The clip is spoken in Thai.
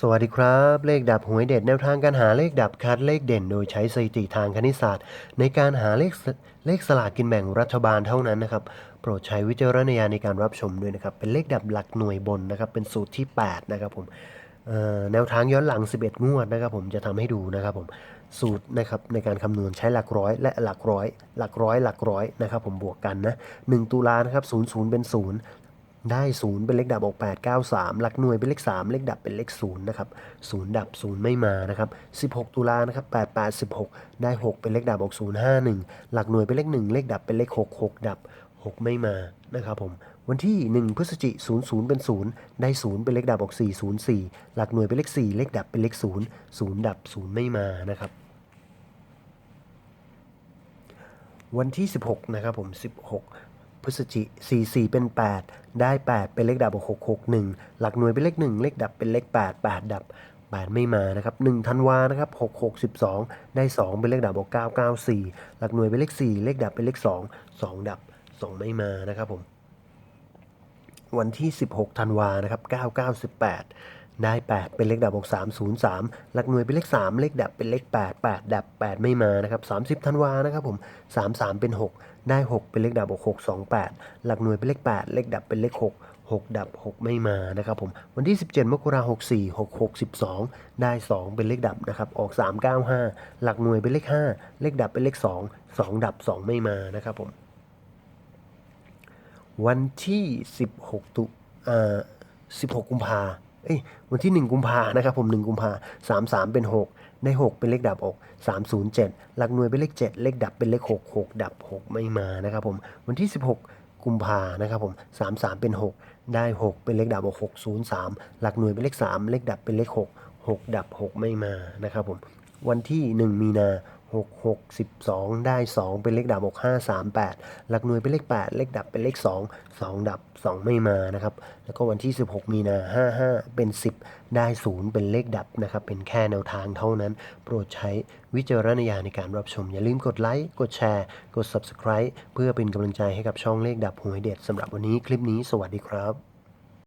สวัสดีครับ เลขดับหวยเด็ดแนวทางการหาเลขดับคัดเลขเด่น โดยใช้สถิติทางคณิตศาสตร์ ในการหาเลขเลขสลากกินแบ่งรัฐบาลเท่านั้นนะครับ โปรดใช้วิจารณญาณในการรับชมด้วยนะครับ เป็นเลขดับหลักหน่วยบนนะครับ เป็นสูตรที่ 8 นะครับผมแนวทางย้อนหลัง 11 งวดนะครับ ผมจะทำให้ดูนะครับผมสูตรนะครับในการคำนวณใช้หลักร้อย และหลักร้อย หลักร้อยหลักร้อยนะครับ ผมบวกกันนะ1ตุลานะครับ0 0เป็น0 ได้ 0 เป็นเลขดับออก8 9 3 หลักหน่วยเป็นเลข 3 เลขดับเป็นเลข0นะครับ0ดับ 0 ไม่มานะครับ16 ตุลานะครับ8 8 16 ได้ 6 เป็นเลขดับออก0 5 1 หลักหน่วยเป็นเลข 1 เลขดับเป็นเลข 6 6 ดับ 6 ไม่มานะครับผมวันที่ 1 พฤศจิ0 0 เป็น 0 ได้ 0 เป็นเลขดับออก 4 0 4 หลักหน่วยเป็นเลข 4 เลขดับเป็นเลข 0 0 ดับ 0 ไม่มานะครับวันที่ 16 นะครับผม 16 พฤศจิ44 เป็น 8 ได้ 8 เป็นเลขดับ6 6 1 หลักหน่วยเป็นเลข 1 เลขดับเป็นเลข 8 8 ดับ 8 ไม่มานะครับ1ธันวานะครับ6 6 12ได้ 2 เป็นเลขดับ9 9 4 หลักหน่วยเป็นเลข 4 เลขดับเป็นเลข 2 2 ดับ 2 ไม่มานะครับผม วันที่ 16 ธันวานะครับ998 ได้8เป็นเลขดับ6303 หลักหน่วยเป็นเลข 3 เลขดับเป็นเลข 8 8 ดับ 8 ไม่มานะครับ30ธันวานะครับผม33 เป็น 6 ได้ 6 เป็นเลขดับ628 หลักหน่วยเป็นเลข 8 เลขดับเป็นเลข 6 6 ดับ 6 ไม่มานะครับผมวันที่ 17 มกราคม64 6 6 12 ได้ 2 เป็นเลขดับนะครับออก 395 หลักหน่วยเป็นเลข 5 เลขดับเป็นเลข 2 2 ดับ 2 ไม่มานะครับผมวันที่ 16 ตุอ่า16 กุมภา เอ้ยวันที่ 1 กุมภานะครับผม1กุมภา33เป็น 6 ได้ 6 เป็นเลขดับออก 307 หลักหน่วยเป็นเลข 7 เลขดับเป็นเลข 6 6 ดับ 6 ไม่มานะครับผมวันที่ 16 กุมภานะครับผม33 เป็น 6 ได้ 6 เป็นเลขดับออก603 หลักหน่วยเป็นเลข 3 เลขดับเป็นเลข 6 6 ดับ 6 ไม่มานะครับผมวันที่ 1 มีนา 6 6 12 ได้ 2 เป็นเลขดับออก5 3 8 หลักหน่วยเป็นเลข 8 เลขดับเป็นเลข 2 2 ดับ 2 ไม่มานะครับ แล้วก็วันที่ 16 มีนา 55 เป็น 10 ได้ 0 เป็นเลขดับนะครับ เป็นแค่แนวทางเท่านั้น โปรดใช้วิจารณญาณในการรับชม อย่าลืมกดไลค์ กดแชร์ กด Subscribe เพื่อเป็นกำลังใจให้กับช่องเลขดับหวยเด็ดสำหรับวันนี้คลิปนี้ สวัสดีครับ